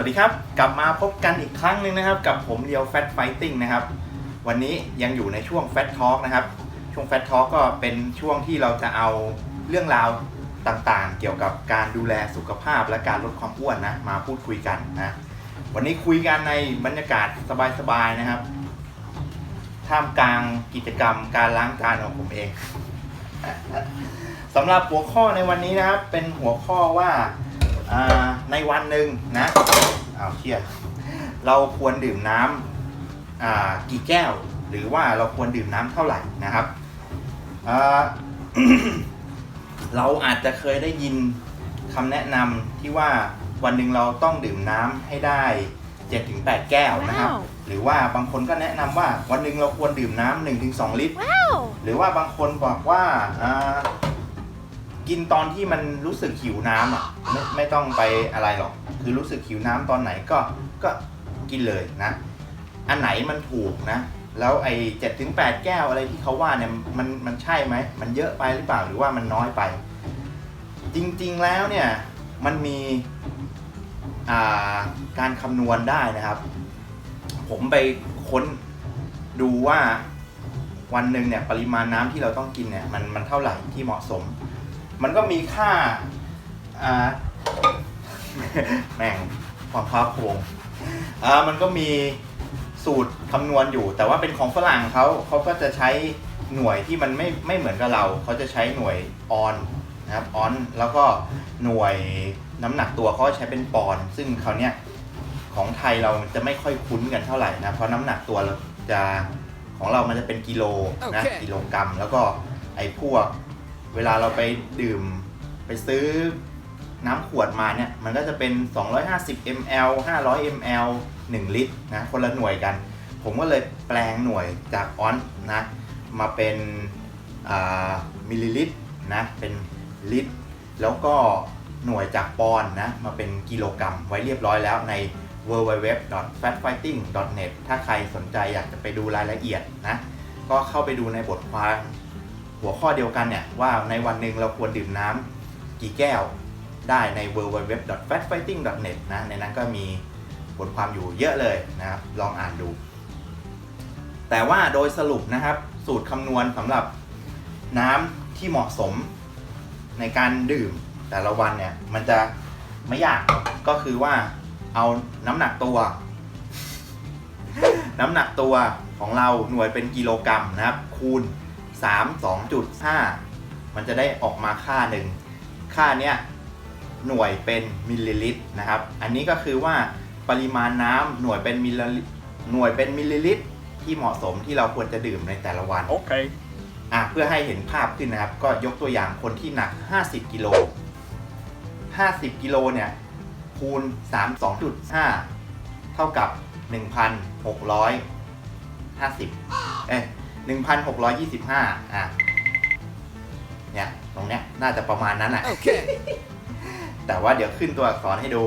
วัสดีครับ กลับมาพบกันอีกครั้งหนึ่งนะครับ กับผมเรียวแฟตไฟติ้งนะครับ วันนี้ยังอยู่ในช่วงแฟตทอ l k นะครับ ช่วงแฟตทอ l k ก็เป็นช่วงที่เราจะเอาเรื่องราวต่างๆ เกี่ยวกับการดูแลสุขภาพและการลดความอ้วนนะ มาพูดคุยกันนะ วันนี้คุยกันในบรรยากาศสบายๆนะครับ ท่ามกลางกิจกรรมการล้างจานของผมเองสำหรับหัวข้อในวันนี้นะครับ เป็นหัวข้อว่า ในวันหนึ่งนะเอาวเชี่ยเราควรดื่มน้ำอ่ากี่แก้ว หรือว่าเราควรดื่มน้ำเท่าไหร่นะครับอ่าเราอาจจะเคยได้ยินคำแนะนำที่ว่าวันหนึ่งเราต้องดื่มน้ำให้ได้ 7-8 แก้วนะครับว้าวหรือว่าบางคนก็แนะนำว่าวันหนึ่งเราควรดื่มน้ำ1-2 ลิตร Wow! หรือว่าบางคนบอกว่าอ่า กินตอนที่มันรู้สึกหิวน้ำอะไม่ไม่ต้องไปอะไรหรอก คือรู้สึกหิวน้ำตอนไหนก็ก็กินเลยนะ อันไหนมันถูกนะ แล้วไอ้เจ็ดถึงแปดแก้วอะไรที่เขาว่าเนี่ยมันมันใช่ไหม มันเยอะไปหรือเปล่าหรือว่ามันน้อยไป จริงๆแล้วเนี่ยมันมีอ่าการคำนวณได้นะครับ ผมไปค้นดูว่าวันหนึ่งเนี่ยปริมาณน้ำที่เราต้องกินเนี่ยมันมันเท่าไหร่ที่เหมาะสม มันก็มีค่าอ่าแม่งความภาพโครงอ่ามันก็มีสูตรคำนวณอยู่ แต่ว่าเป็นของฝรั่งเขาเขาก็จะใช้หน่วยที่มันไม่ไม่เหมือนกับเรา เขาจะใช้หน่วยออนนะครับออนแล้วก็หน่วยน้ำหนักตัวเขาใช้เป็นปอนด์ซึ่งเขาวเนี้ยของไทยเราจะไม่ค่อยคุ้นกันเท่าไหร่นะเพราะน้ำหนักตัวเราจะของเรามันจะเป็นกิโลนะโอเคกิโลกรัม แล้วก็ไอ้พวก เวลาเราไปดื่มไปซื้อน้ำขวดมาเนี่ย มันก็จะเป็น 250 ml 500 ml 1 ลิตรนะคนละหน่วยกัน ผมก็เลยแปลงหน่วยจากออนนะมาเป็นมิลลิลิตรนะเป็นลิตร แล้วก็หน่วยจากปอนด์นะมาเป็นกิโลกรัมไว้เรียบร้อยแล้วใน www.fatfighting.net ถ้าใครสนใจอยากจะไปดูรายละเอียดนะก็เข้าไปดูในบทความ หัวข้อเดียวกันเนี่ยว่าในวันหนึ่งเราควรดื่มน้ำกี่แก้วได้ใน www.fatfighting.net นะในนั้นก็มีบทความอยู่เยอะเลยนะครับ ลองอ่านดู แต่ว่าโดยสรุปนะครับ สูตรคำนวณสำหรับน้ำที่เหมาะสมในการดื่มแต่ละวันเนี่ย มันจะไม่ยากก็คือว่าเอาน้ำหนักตัว น้ำหนักตัวของเราหน่วยเป็นกิโลกรัมนะครับ คูณ 3 2.5 มันจะได้ออกมาค่าหนึ่งค่าเนี้ยหน่วยเป็นมิลลิลิตรนะครับ อันนี้ก็คือว่าปริมาณน้ำหน่วยเป็นมิลลิหน่วยเป็นมิลลิลิตร ที่เหมาะสมที่เราควรจะดื่มในแต่ละวัน Okay. อะเพื่อให้เห็นภาพขึ้นนะครับ ก็ยกตัวอย่างคนที่หนัก 50 กิโล 50 กิโลเนี่ยคูณ 32.5 เท่ากับ 1,650 เอ้ย 1,625 อะ เนี่ย ตรงเนี้ย น่าจะประมาณนั้นแหละ Okay. แต่ว่าเดี๋ยวขึ้นตัวอักษรให้ดู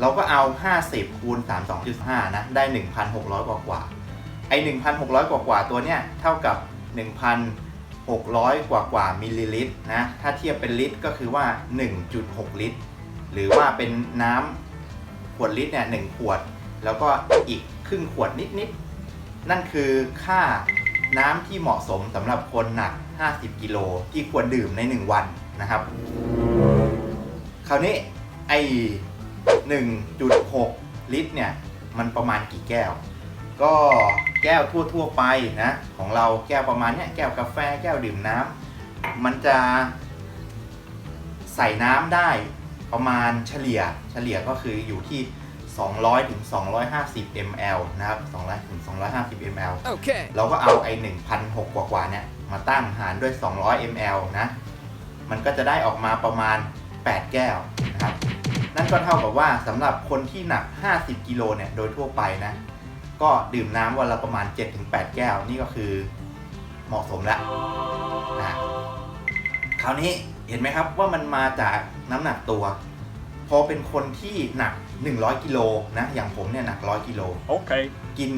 เราก็เอา 50 คูณ 32.5 นะ ได้ 1,600 กว่ากว่าๆไอ้ 1,600 กว่ากว่าๆตัวเนี้ย เท่ากับ 1,600 กว่ากว่าๆมิลลิลิตรนะ ถ้าเทียบเป็นลิตรก็คือว่า 1.6 ลิตร หรือว่าเป็นน้ำขวดลิตรเนี่ย 1 ขวด แล้วก็อีกครึ่งขวดนิดๆ นั่นคือค่า น้ำที่เหมาะสมสำหรับคนหนัก 50 กิโลที่ควรดื่มใน 1 วันนะครับ คราวนี้ไอ้1.6 ลิตรเนี่ย มันประมาณกี่แก้ว ก็แก้วทั่วๆไปนะ ของเราแก้วประมาณเนี้ยแก้วกาแฟแก้วดื่มน้ำมันจะใส่น้ำได้ประมาณเฉลี่ยเฉลี่ยก็คืออยู่ที่ 200ถึง250 ml นะครับ200ถึง250 ml Okay. เราก็เอาไอ้1,600กว่าๆเนี่ย มาตั้งหารด้วย 200 ml นะ มันก็จะได้ออกมาประมาณ 8 แก้วนะครับ นั่นก็เท่ากับว่าสำหรับคนที่หนัก 50 กิโลเนี่ย โดยทั่วไปนะ ก็ดื่มน้ำวันละประมาณ 7-8 แก้ว นี่ก็คือเหมาะสมแล้วนะคราวนี้เห็นไหมครับว่ามันมาจากน้ำหนักตัว พอเป็นคนที่หนัก 100 กิโลนะอย่างผมเนี่ยหนัก 100 กิโล Okay. กิน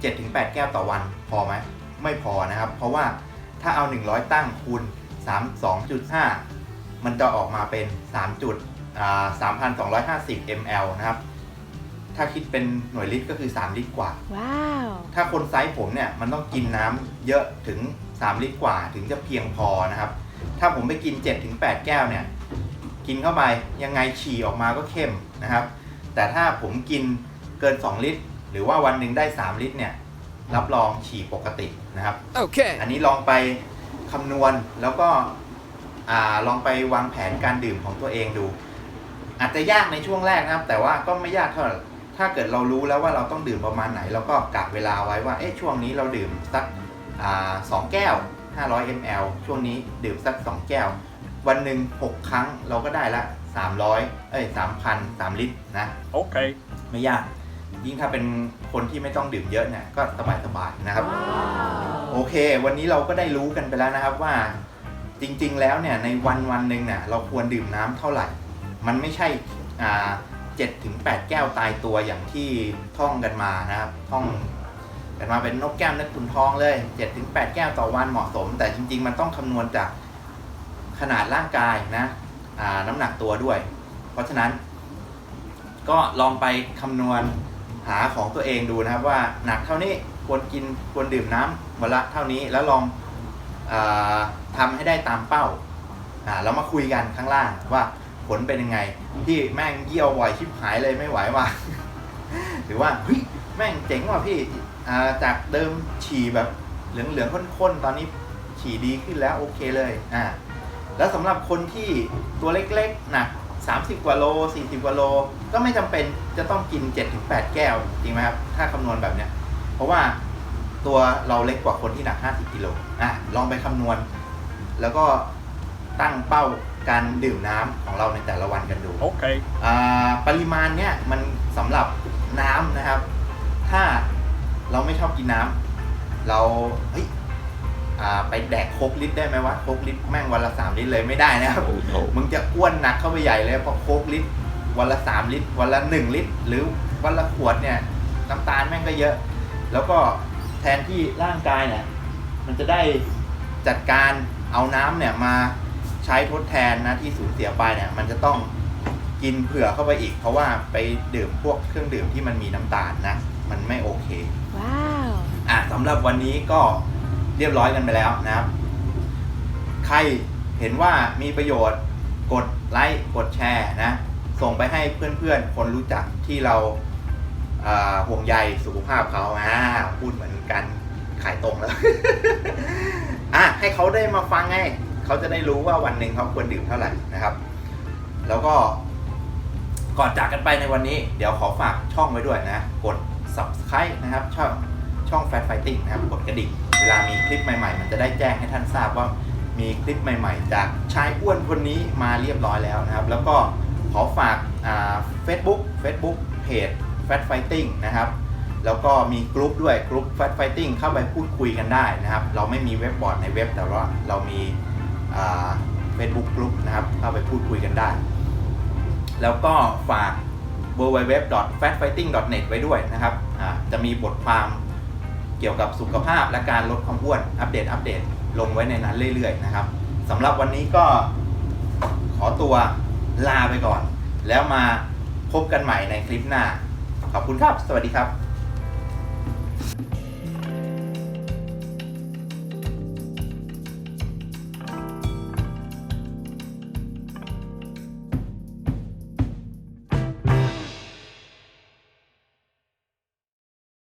7-8 แก้วต่อวันพอไหมไม่พอนะครับ เพราะว่าถ้าเอา 100 ตั้งคูณ 32.5 มันจะออกมาเป็น3จุดอ่า3,250 ml นะครับ ถ้าคิดเป็นหน่วยลิตรก็คือ 3 ลิตรกว่า ว้าว ถ้าคนไซส์ผมเนี่ยมันต้องกินน้ำเยอะถึง 3 ลิตรกว่าถึงจะเพียงพอนะครับ ถ้าผมไปกิน 7-8 แก้วเนี่ย กินเข้าไปยังไงฉี่ออกมาก็เข้มนะครับ แต่ถ้าผมกินเกิน 2 ลิตร หรือว่าวันหนึ่งได้ 3 ลิตรเนี่ยรับรองฉี่ปกตินะครับ Okay. อันนี้ลองไปคำนวณแล้วก็อ่าลองไปวางแผนการดื่มของตัวเองดู อาจจะยากในช่วงแรกนะครับ แต่ว่าก็ไม่ยากเท่าไหร่ถ้าเกิดเรารู้แล้วว่าเราต้องดื่มประมาณไหนเราก็กะเวลาไว้ว่าเอ๊ะช่วงนี้เราดื่มสักอ่าสองแก้ว 500 ml ช่วงนี้ดื่มสัก 2 แก้ว วันหนึ่ง6 ครั้งเราก็ได้ละ 300 เอ้ย 3,000 3 ลิตรนะ Okay. ไม่ยาก ยิ่งถ้าเป็นคนที่ไม่ต้องดื่มเยอะเนี่ยก็สบายๆนะครับ โอเค วันนี้เราก็ได้รู้กันไปแล้วนะครับว่า จริงๆแล้วเนี่ยในวันวันหนึ่งเนี่ยเราควรดื่มน้ำเท่าไหร่ มันไม่ใช่อ่าเจ็ดถึงแปดแก้วตายตัวอย่างที่ท่องกันมานะครับท่องกันมาเป็นนกแก้วนึกขุนทองเลยเจ็ดถึงแปดแก้วต่อวันเหมาะสม แต่จริง ๆ มันต้องคำนวณจาก ขนาดร่างกายนะน้ำหนักตัวด้วย เพราะฉะนั้น ก็ลองไปคำนวณหาของตัวเองดูนะครับว่าหนักเท่านี้ควรกินควรดื่มน้ำวันละเท่านี้แล้วลองอทำให้ได้ตามเป้าอ่าแล้วมาคุยกันข้างล่างว่าผลเป็นยังไงพี่แม่งเยี่ยวบ่อยชิบหายเลยไม่ไหวว่ะหรือว่าเฮ้ยแม่งเจ๋งว่ะพี่จากเดิมฉี่แบบเหลืองๆข้นๆ ตอนนี้ฉี่ดีขึ้นแล้วโอเคเลยอ่า แล้วสำหรับคนที่ตัวเล็กๆหนัก30 กว่าโล 40 กว่าโล ก็ไม่จำเป็นจะต้องกิน 7-8 แก้ว จริงไหมครับ ถ้าคำนวณแบบเนี้ย เพราะว่าตัวเราเล็กกว่าคนที่หนัก 50 กิโลอะลองไปคำนวณ แล้วก็ตั้งเป้าการดื่มน้ำของเราในแต่ละวันกันดู Okay. อ่าปริมาณเนี่ยมันสำหรับน้ำนะครับ ถ้าเราไม่ชอบกินน้ำเราเฮ้ย อ่าไปแดกโคกลิตรได้ไหมวะโคกลิตรแม่งวันละสามลิตรเลยไม่ได้นะครับ มึงจะอ้วนหนักเข้าไปใหญ่เลยเพราะโคกลิตรวันละสามลิตร วันละหนึ่งลิตร หรือวันละขวดเนี่ยน้ำตาลแม่งก็เยอะ แล้วก็แทนที่ร่างกายเนี่ยมันจะได้จัดการเอาน้ำเนี่ยมาใช้ทดแทนนะที่สูญเสียไปเนี่ย มันจะต้องกินเผื่อเข้าไปอีก เพราะว่าไปดื่มพวกเครื่องดื่มที่มันมีน้ำตาลนะ มันไม่โอเค ว้าว อะสำหรับวันนี้ก็ เรียบร้อยกันไปแล้วนะครับ ใครเห็นว่ามีประโยชน์กดไลค์กดแชร์นะ ส่งไปให้เพื่อนๆ คนรู้จักที่เราห่วงใยสุขภาพเขาอ่าพูดเหมือนกันขายตรงแล้วอะให้เขาได้มาฟังไงเขาจะได้รู้ว่าวันหนึ่งเขาควรดื่มเท่าไหร่นะครับ แล้วก็ก่อนจากกันไปในวันนี้ เดี๋ยวขอฝากช่องไว้ด้วยนะ กด subscribe นะครับช่อง ช่อง Fat Fighting นะครับกดกระดิ่งเวลามีคลิปใหม่ๆ มันจะได้แจ้งให้ท่านทราบว่ามีคลิปใหม่ๆ จากชายอ้วนคนนี้มาเรียบร้อยแล้วนะครับ แล้วก็ขอฝากอ่า Facebook Facebook Page Fat Fighting นะครับแล้วก็มีกลุ่มด้วยกลุ่ม Fat Fighting เข้าไปพูดคุยกันได้นะครับ เราไม่มีเว็บบอร์ดในเว็บแต่ว่าเรามีเฟซบุ๊กกลุ่มนะครับ เข้าไปพูดคุยกันได้ แล้วก็ฝาก www.fatfighting.net ไว้ด้วยนะครับจะมีบทความ เกี่ยวกับสุขภาพและการลดความอ้วนอัปเดตอัปเดตลงไว้ในนั้นเรื่อยๆนะครับสำหรับวันนี้ก็ขอตัวลาไปก่อน แล้วมาพบกันใหม่ในคลิปหน้า ขอบคุณครับ สวัสดีครับ